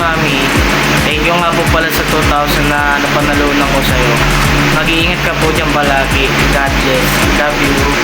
Mami, thank you nga po pala sa 2,000 na napanalunan ko sa'yo. Mag-iingat ka po dyan palagi. God bless. Love you.